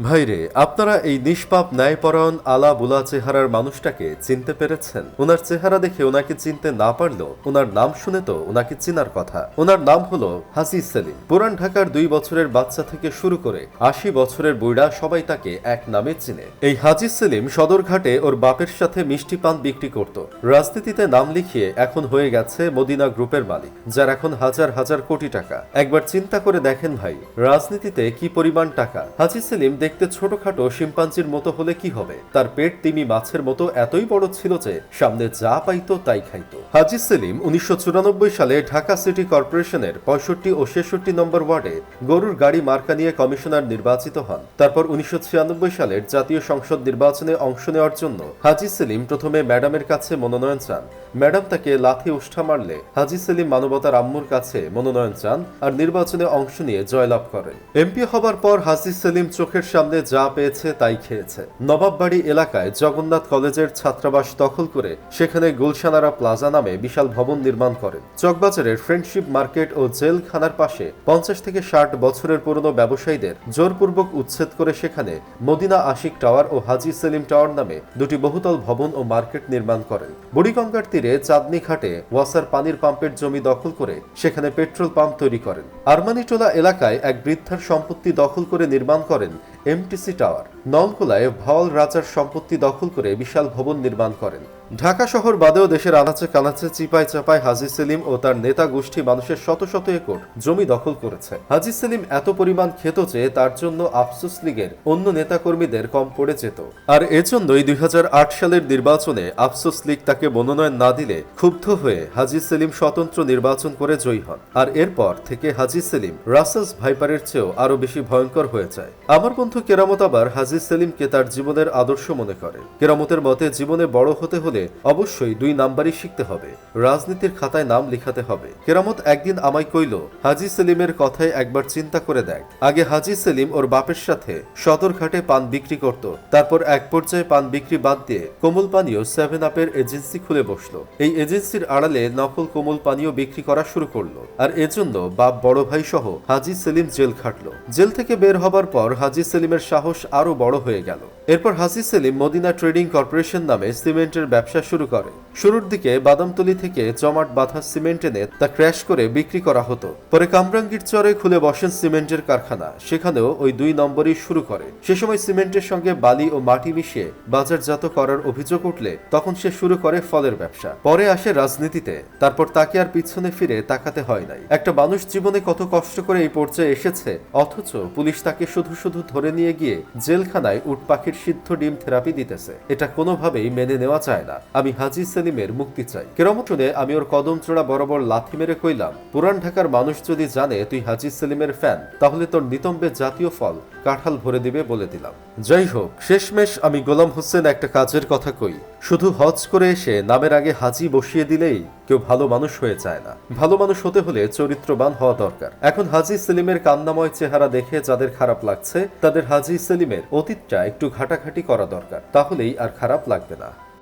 ভাইরে আপনারা এই নিষ্পাপ, ন্যায়পরায়ণ আলা বুলা চেহারার মানুষটাকে চিনতে পেরেছেন? ওনার চেহারা দেখে ওনাকে চিনতে না পারলেও ওনার নাম শুনে তো ওনাকে চিনার কথা। ওনার নাম হলো হাসি সেলিম। পুরান ঢাকার দুই বছরের বাচ্চা থেকে শুরু করে আশি বছরের বুইড়া সবাই তাকে এক নামে চিনে। এই হাজি সেলিম সদরঘাটে ওর বাপের সাথে মিষ্টি পান বিক্রি করত। রাজনীতিতে নাম লিখিয়ে এখন হয়ে গেছে মদিনা গ্রুপের মালিক, যার এখন হাজার হাজার কোটি টাকা। একবার চিন্তা করে দেখেন ভাই, রাজনীতিতে কি পরিমাণ টাকা? হাজি সেলিম দেখতে ছোটখাটো শিম্পাঞ্জির মতো হলে কি হবে? তার পেট তিমি মাছের মতো এতই বড় ছিল যে সামনে যা পাইতো তাই খাইতো। হাজি সেলিম উনিশশো সালে ঢাকা সিটি কর্পোরেশনের পঁয়ষট্টি ও ছেষট্টি নম্বর ওয়ার্ডে গরুর গাড়ি মার্কা নিয়ে কমিশনার নির্বাচিত হন। তারপর উনিশশো ছিয়ানব্বই সালের জাতীয় সংসদ নির্বাচনে অংশ নেওয়ার জন্য হাজি সেলিম প্রথমে ম্যাডামের কাছে মনোনয়ন চান। ম্যাডাম তাকে লাথি উষ্ঠা মারলে হাজি সেলিম মানবতার আম্মুর কাছে মনোনয়ন চান আর নির্বাচনে অংশ নিয়ে জয়লাভ করেন। এমপি হবার পর হাজি সেলিম চোখের সামনে যা পেয়েছে তাই খেয়েছে। নবাববাড়ি এলাকায় জগন্নাথ কলেজের ছাত্রাবাস দখল করে সেখানে গুলশানারা প্লাজা নামে বিশাল ভবন নির্মাণ করেন। চকবাজারের ফ্রেন্ডশিপ মার্কেট ও জেলখানার পাশে পঞ্চাশ থেকে ষাট বছরের পুরনো ব্যবসায়ীদের জোরপূর্বক উচ্ছেদ করে সেখানে মদিনা আশিক টাওয়ার ও হাজি সেলিম টাওয়ার নামে দুটি বহুতল ভবন ও মার্কেট নির্মাণ করেন। বুড়িগঙ্গার তীরে চাঁদনি ঘাটে ওয়াসার পানির পাম্পের জমি দখল করে সেখানে পেট্রোল পাম্প তৈরি করেন। আরমানিটোলা এলাকায় এক বৃদ্ধার সম্পত্তি দখল করে নির্মাণ করেন এমটিসি টাওয়ার নলকোলায় ভাওয়াল রাজার সম্পত্তি দখল করে বিশাল ভবন নির্মাণ করেন। ঢাকা শহর বাদেও দেশের আনাচে কানাচে, চিপায় চাপায় হাজি সেলিম ও তার নেতা গোষ্ঠী মানুষের শত শত একর জমি দখল করেছে। হাজি সেলিম এত পরিমাণ খেত যে তার জন্য আফসোস লীগের অন্য নেতাকর্মীদের কম পড়ে যেত। আর এজন্যই দুই হাজার আট সালের নির্বাচনে আফসুস লীগ তাকে মনোনয়ন না দিলে ক্ষুব্ধ হয়ে হাজি সেলিম স্বতন্ত্র নির্বাচন করে জয়ী হন। আর এরপর থেকে হাজি সেলিম রাসেলস ভাইপারের চেয়েও আরও বেশি ভয়ঙ্কর হয়ে যায়। আমার বন্ধু কেরামত আবার হাজি সেলিমকে তার জীবনের আদর্শ মনে করে। কেরামতের মতে জীবনে বড় হতে হলে অবশ্যই দুই নাম্বারই শিখতে হবে। রাজনীতির খাতায় নাম লিখাতে হবে। কেরামত একদিন আমায় কইল, হাজি সেলিমের কথায় একবার চিন্তা করে দেখ। আগে হাজি সেলিম ওর বাপের সাথে সদরঘাটে পান বিক্রি করত। তারপর এক পর্যায়ে পান বিক্রি বাদ দিয়ে কোমল পানীয় সেভেন আপের এজেন্সি খুলে বসল। এই এজেন্সির আড়ালে নকল কোমল পানীয় বিক্রি করা শুরু করল। আর এজন্য বাপ, বড় ভাই সহ হাজি সেলিম জেল খাটলো। জেল থেকে বের হবার পর হাজি সেলিমের সাহস আরও বড় হয়ে গেল। এরপর হাসি সেলিম মদিনা ট্রেডিং কর্পোরেশন নামে সিমেন্টের ব্যবসা শুরু করে। শুরুর দিকে বাদামতলি থেকে জমাট বাঁধা সিমেন্ট এনে তা ক্র্যাশ করে বিক্রি করা হতো। পরে কামরাঙ্গীর চরে খুলে বসেন সিমেন্টের কারখানা। সেখানেও ওই দুই নম্বরই শুরু করে। সে সময় সিমেন্টের সঙ্গে বালি ও মাটি মিশিয়ে বাজারজাত করার অভিযোগ উঠলে তখন সে শুরু করে ফলের ব্যবসা। পরে আসে রাজনীতিতে। তারপর তাকে আর পিছনে ফিরে তাকাতে হয় নাই। একটা মানুষ জীবনে কত কষ্ট করে এই পর্যায়ে এসেছে, অথচ পুলিশ তাকে শুধু শুধু ধরে নিয়ে গিয়ে জেলখানায় উট পাখির সিদ্ধ ডিম থেরাপি দিতেছে। এটা কোনোভাবেই মেনে নেওয়া যায় না। আমি হাজি সেলিমের মুক্তি চাই। কেরমত শুনে আমি ওর কদম চূড়া বরাবর লাথি মেরে কইলাম, পুরান ঢাকার মানুষ যদি জানে তুই হাজি সেলিমের ফ্যান, তাহলে তোর নিতম্বে জাতীয় ফল কাঁঠাল ভরে দিবে বলে দিলাম। যাই হোক, শেষমেশ আমি গোলাম হোসেন একটা কাজের কথা কই। শুধু হজ করে এসে নামের আগে হাজি বসিয়ে দিলেই কেউ ভালো মানুষ হয়ে যায় না। ভালো মানুষ হতে হলে চরিত্রবান হওয়া দরকার। এখন হাজি সেলিমের কান্নাময় চেহারা দেখে যাদের খারাপ লাগছে, তাদের হাজি সেলিমের অতীতটা একটু ঘাটাঘাটি করা দরকার। তাহলেই আর খারাপ লাগবে না।